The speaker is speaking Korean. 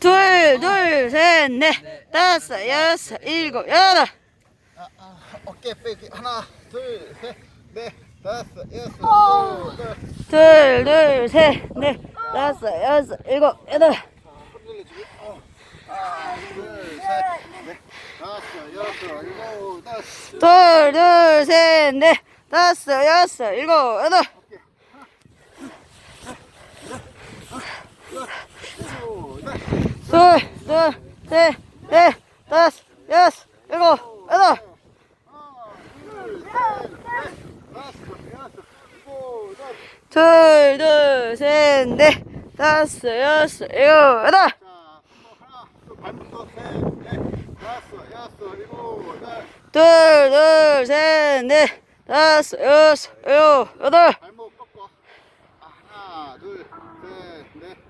둘, 둘, 셋, 넷, 다섯, 여섯, 일곱, 여덟. 아, 아, 어깨 빼기. 하나, 둘, 셋, 넷, 다섯, 여섯. 둘, 둘, 셋, 넷, 다섯, 여섯, 일곱, 여덟. 둘, 셋, 넷, 다섯, 여섯, 일곱, 여덟. 둘, 둘, 셋, 넷, 다섯, 여섯, 일곱, 여덟. 일곱, 여덟. 둘, 둘, 셋, 넷, 다섯, 여섯, 일곱, 여덟. 둘. 둘, 둘, 셋, 넷, 다섯, 여섯, 일곱, 여덟. 둘, 둘, 셋, 넷, 다섯, 여섯, 일곱, 여덟. 발목 꺾어. 아, 하나, 둘, 셋, 넷,